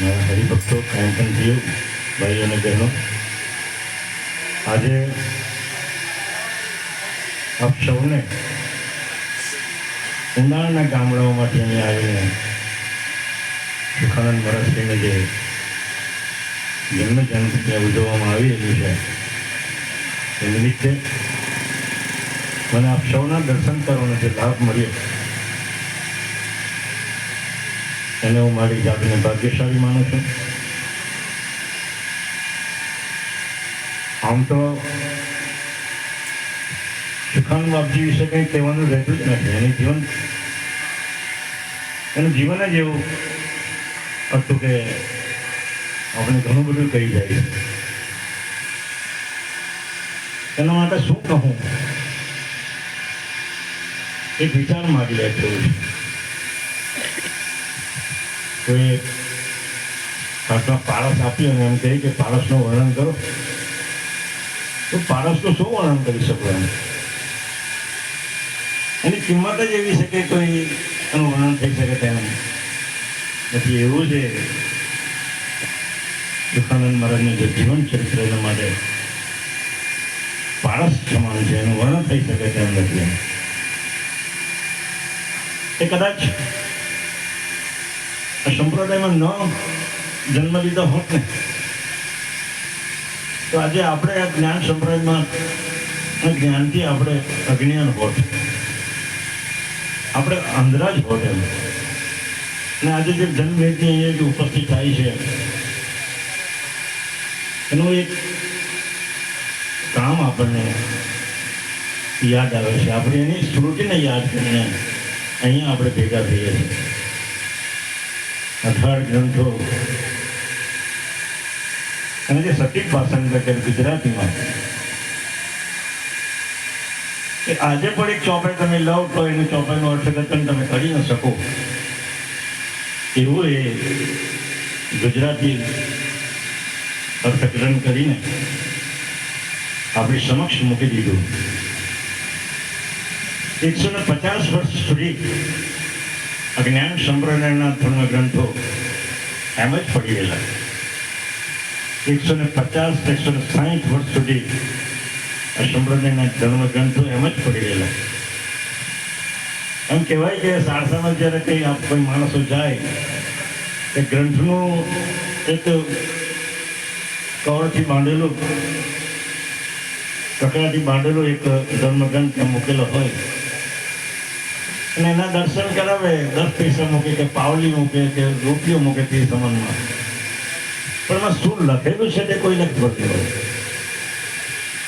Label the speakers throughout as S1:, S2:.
S1: મારા હરિભક્તો થયું ભાઈઓ અને બહેનો, આજે આપ સૌને ઉનાળાના ગામડાઓમાંથી અહીંયા આવીને સુખાનંદ મહારાજશ્રીને જે જન્મ જયંતિ ઉજવવામાં આવી રહ્યું છે, એ નિમિત્તે મને આપ સૌના દર્શન કરવાનો જે લાભ મળ્યો એને હું મારી જાતને ભાગ્યશાળી માનું છું. આમ તો સુખાન બાપજી વિશે કંઈ કહેવાનું રહેતું જ નથી. એનું જીવન એનું જીવન જ એવું હતું કે આપણે ઘણું બધું કહી જાય. એના માટે શું કહું? એક વિચાર માગી લે છે. કોઈ કાંકમાં પારસ આપ્યો અને એમ કહે કે પારસનું વર્ણન કરો. તો પારસનું શું વર્ણન કરી શકો એમ? એની કિંમત જ એવી છે કે કોઈ એનું વર્ણન થઈ શકે તેમ નથી. એવું છે. દુખાનંદ મહારાજનું જે જીવન ચરિત્ર એના માટે પારસ સમાન છે. એનું વર્ણન થઈ શકે તેમ નથી એ કદાચ આ સંપ્રદાયમાં ન જન્મ લીધો હોત ને, તો આજે આપણે આ જ્ઞાન સંપ્રદાયમાં જ્ઞાનથી આપણે અજ્ઞાન હોત. આપણે અંધરા જ હોત એમ. અને આજે જે જન્મભેદની અહીંયા જે ઉપસ્થિત થાય છે, એનું એક કામ આપણને યાદ આવે છે. આપણે એની સ્મૃતિને યાદ કરીને અહીંયા આપણે ભેગા થઈએ છીએ. અઢાર ગ્રંથો. અને જે સટીક ભાષાની અંદર ગુજરાતીમાં. કે આજે પણ એક ચોપાઈ તમે લવ તો એનું ચોપાઈનું અર્થઘટન તમે કરી ન શકો. એવું એ ગુજરાતી અર્થઘટન કરીને આપણી સમક્ષ મૂકી દીધું. એકસો ને પચાસ વર્ષ સુધી અજ્ઞાન સંપ્રદાયના ધર્મ ગ્રંથો એમ જ પડી ગયેલા. એકસો ને પચાસ એકસો ને સાહીઠ વર્ષ સુધી આ સંપ્રદાયના ધર્મ ગ્રંથો એમ જ પડી ગયેલા. એમ કહેવાય કે સારસામાં જ્યારે કંઈ કોઈ માણસો જાય, એ ગ્રંથનું એક કવરથી બાંધેલું, કકડાથી બાંધેલો એક ધર્મગ્રંથ મૂકેલો હોય અને એના દર્શન કરાવે, દસ પૈસા મૂકે કે પાવલી મૂકે કે રૂપિયો મૂકે તે સમાનમાં પણ એમાં શું લખેલું છે તે કોઈ નથી પડતું હોય.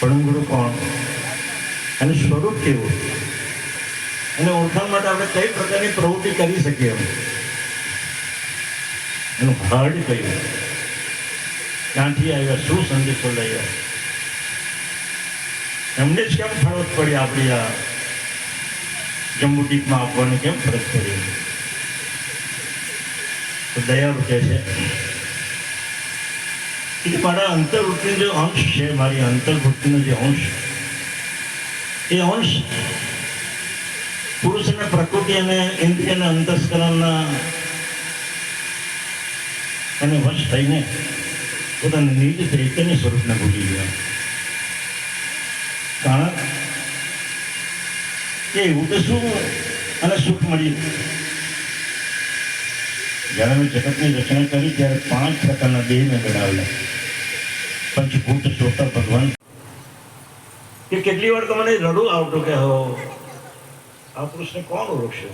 S1: પરમગુરુ કોણ? એનું સ્વરૂપ કેવું? એને ઓળખાણ માટે આપણે કઈ પ્રકારની પ્રવૃત્તિ કરી શકીએ એનું હર્ડ કહ્યું ક્યાંથી આવ્યા? શું સંદેશો લઈ આવ્યા? એમને જ કેમ ફરજ પડી આપણી આ જમ્બુદીપમાં આપવાની કેમ ફરજ પડી તો દયાળુ કહે છે કે મારા અંતર્વૃત્તિનો જે અંશ છે મારી અંતર્વૃત્તિનો જે અંશ એ અંશ પુરુષ અને પ્રકૃતિ અને ઇન્દ્રિય અને અંતસ્કરણના એને વશ થઈને પોતાના નિજ ચૈતન્ય સ્વરૂપને ભૂલી ગયા કારણ કે એવું તો શું અને સુખ મળ્યું? જ્યારે મેં જગતની રચના કરી, ત્યારે પાંચ પ્રકારના દેહ મેં બનાવેલા. પંચભૂત શ્રોતા ભગવાન કે કેટલી વાર તો મને રડું આવતું કે હો, આ પુરુષને કોણ ઓળખશે?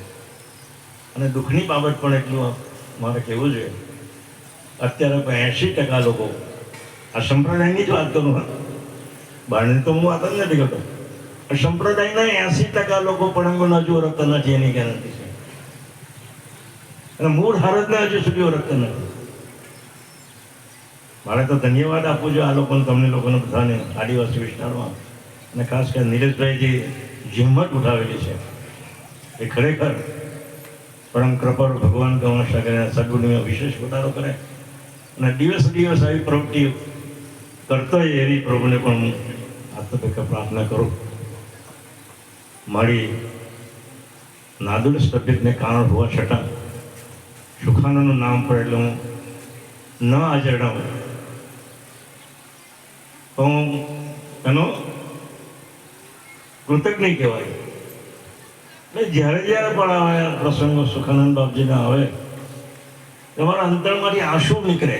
S1: અને દુઃખની બાબત પણ એટલું મારે કહેવું જોઈએ. અત્યારે એંશી ટકા લોકો આ સંપ્રદાયની જ વાત કરું હા તો હું વાત જ નથી કરતો સંપ્રદાયના એસી ટકા લોકો પણ હજુ ઓળખતા નથી, એની ગેરંટી છે. અને મૂળ ભારતને હજુ સુધી ઓળખતા નથી. મારે તો ધન્યવાદ આપું છું આ લોકોને તમને લોકોને બધાને, આદિવાસી વિસ્તારમાં. અને ખાસ કરીને નીરજભાઈ જે હિંમત ઉઠાવેલી છે. એ ખરેખર પરમ કૃપર ભગવાન ગૌણશા કરે સદગુણીમાં વિશેષ વધારો કરે. અને દિવસ દિવસ આવી પ્રવૃત્તિ કરતો એવી પ્રભુને પણ હું આત્મપેક્ષા પ્રાર્થના કરું. મારી નાદુરસ્ત તબિયતને કારણ હોવા છતાં સુખાનંદનું નામ પર એટલે હું ન આચરણ તો હું એનો કૃતજ્ઞ કહેવાય. એટલે જ્યારે જ્યારે પણ આવે પ્રસંગો સુખાનંદ બાપજીના આવે, તમારા અંતરમાંથી આંસુ નીકળે.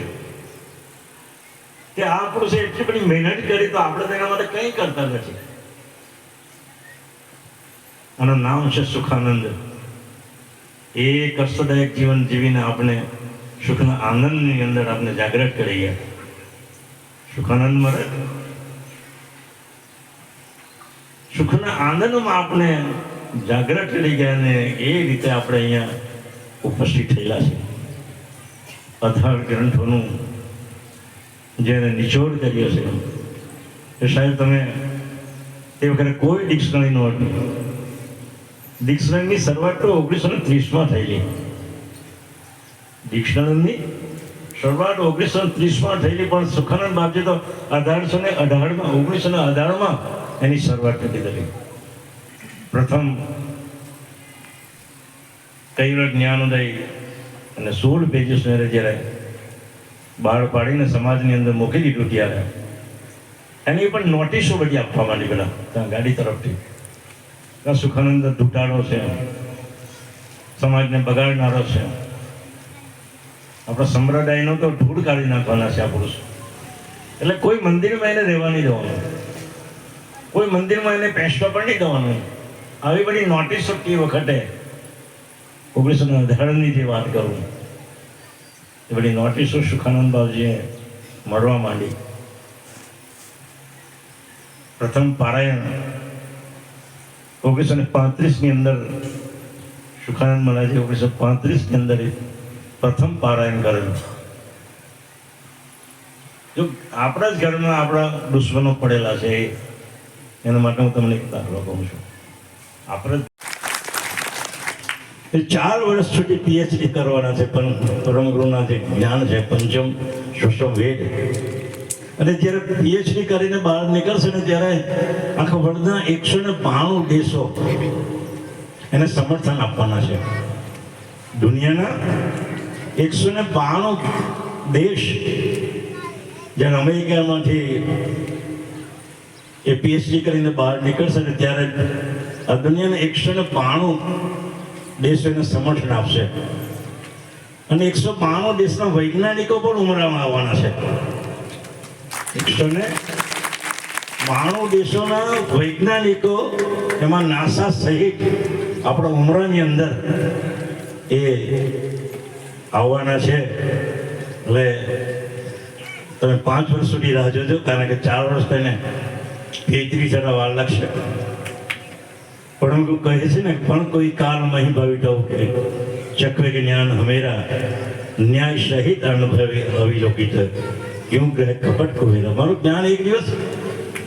S1: કે આ પુરુષે એટલી બધી મહેનત કરી તો આપણે તેના માટે કંઈ કરતા નથી. આનું નામ છે સુખાનંદ. એ કષ્ટદાયક જીવન જીવીને આપણે સુખના આનંદની અંદર આપણે જાગૃત કરી ગયા. સુખાનંદ મરે સુખના આનંદમાં આપણે જાગૃત કરી ગયા ને એ રીતે આપણે અહીંયા ઉપસ્થિત થયેલા છે. અથાર ગ્રંથોનું જેને નિચોડ કર્યો છે. એ સાહેબ, તમે તે વખતે કોઈ ડિક્શનરી નહોતી ડિક્શનરીની શરૂઆત તો ઓગણીસો ને ત્રીસમાં થયેલી. ડિક્શનરીની શરૂઆત ઓગણીસો ને ત્રીસમાં થયેલી, પણ સુખાનંદ બાપજી તો અઢારસો ને અઢારમાં, ઓગણીસો ને અઢારમાં એની શરૂઆત કરી દીધી પ્રથમ કૈવર જ્ઞાનોદય અને સોળ પેજીસ જ્યારે બહાર પાડીને સમાજની અંદર મૂકી દીધું ત્યારે, એની પણ નોટિસો બધી આપવા માંડી પેલા ગાડી તરફથી. સુખાનંદ ધૂટાડો છે. સમાજને બગાડનારો છે. આપણા સંપ્રદાયનો તો ધૂળ કાઢી નાખવાના છે આ પુરુષ. એટલે કોઈ મંદિરમાં એને રહેવા નહીં દેવાનું. કોઈ મંદિરમાં એને પેસવા પણ નહીં દેવાનું. આવી બધી નોટિસ હતી વખતે ઓગણીસો ને અઢારની જે વાત કરું, એ બધી નોટિસો સુખાનંદ બાબુજીએ મળવા માંડી. પ્રથમ પારાયણ ઓગણીસો ને પાંત્રીસની અંદર સુખાનંદ મહારાજે ઓગણીસો પાંત્રીસની અંદર પ્રથમ પારાયણ કરેલું. જો આપણા જ ઘરમાં આપણા દુશ્મનો પડેલા છે, એના માટે હું તમને એક દાખલો કહું છું. આપણે એ ચાર વર્ષ સુધી પીએચડી કરવાના છે, પણ પરમગુરુના જે જ્ઞાન છે, પંચમ સુષમ વેદ અને જ્યારે પીએચડી કરીને બહાર નીકળશે ને ત્યારે આખા વર્લ્ડના એકસો ને બાણું દેશો એને સમર્થન આપવાના છે. દુનિયાના એકસો ને બાણું દેશ જ્યારે અમેરિકામાંથી એ પીએચડી કરીને બહાર નીકળશે ને ત્યારે આ દુનિયાના એકસો ને બાણું દેશો એને સમર્થન આપશે. અને એકસો બાણું દેશના વૈજ્ઞાનિકો પણ ઉમરામાં આવવાના છે. એકસો ને બાણું દેશોના વૈજ્ઞાનિકો, એમાં નાસા સહિત આપણા ઉમરાની અંદર એ આવવાના છે. એટલે તમે પાંચ વર્ષ સુધી રાહ જોજો, કારણ કે ચાર વર્ષ તેને તેત્રીસ જરા વાર લાગશે. પણ હું કહે છે ને, પણ કોઈ કાલ મહી ભાવિટવ કે ચક્ર જ્ઞાન હમેરા ન્યાય સહિત અનુભવી અવિલોકિત. એવું ગ્રહ કપટ કુવેરા મારું જ્ઞાન એક દિવસ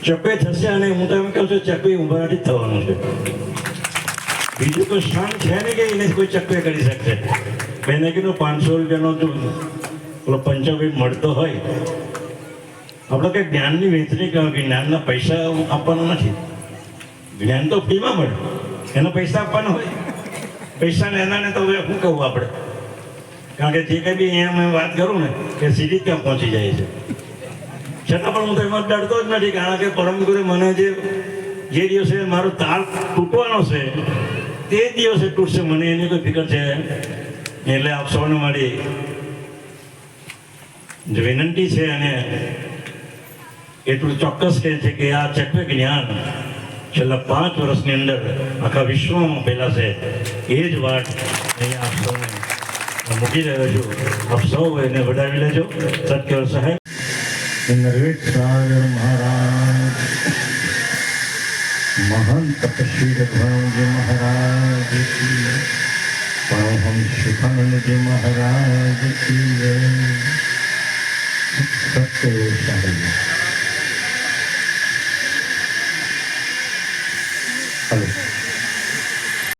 S1: ચપે થશે અને હું તો એમ કહું છું ચપે ઉંબરાથી થવાનું છે. બીજું કોઈ સ્થાન છે ને કે એને કોઈ ચપે કરી શકશે. મેં કીધું, પાંચસો રૂપિયાનો જો પેલો પંચાવી મળતો હોય. આપણે કંઈ જ્ઞાનની વહેંચણી કરવા કે જ્ઞાનના પૈસા આપવાના નથી. જ્ઞાન તો ફ્રીમાં મળે. એના પૈસા આપવાના હોય. પૈસા ને એના ને તો હવે શું કહું આપણે? કારણ કે જે કંઈ બી અહીંયા મેં વાત કરું ને કે સીધી કેમ પહોંચી જાય છે. છતાં પણ હું તો એમાં ડરતો જ નથી, કારણ કે પરમ ગુરુ મને જે જે દિવસે મારો તાર તૂટવાનો છે, તે દિવસે તૂટશે, મને એની કોઈ ફિકર છે એટલે આપ સૌને મારી વિનંતી છે અને એટલું ચોક્કસ કહે છે કે આ ચક્ર જ્ઞાન છેલ્લા પાંચ વર્ષની અંદર આખા વિશ્વમાં ફેલાશે. એ જ વાત અહીંયા આપ સૌને મૂકી રહ્યો છું. આપ સૌ એને વધાવી લેજો. સત્ય સહાય. નરવેદ મહારાજ મહાન તપસ્વી રઘુરામજી મહારાજ પરમહંસ સુખાનંદજી મહારાજ કી જય. સત્ય સાહેબ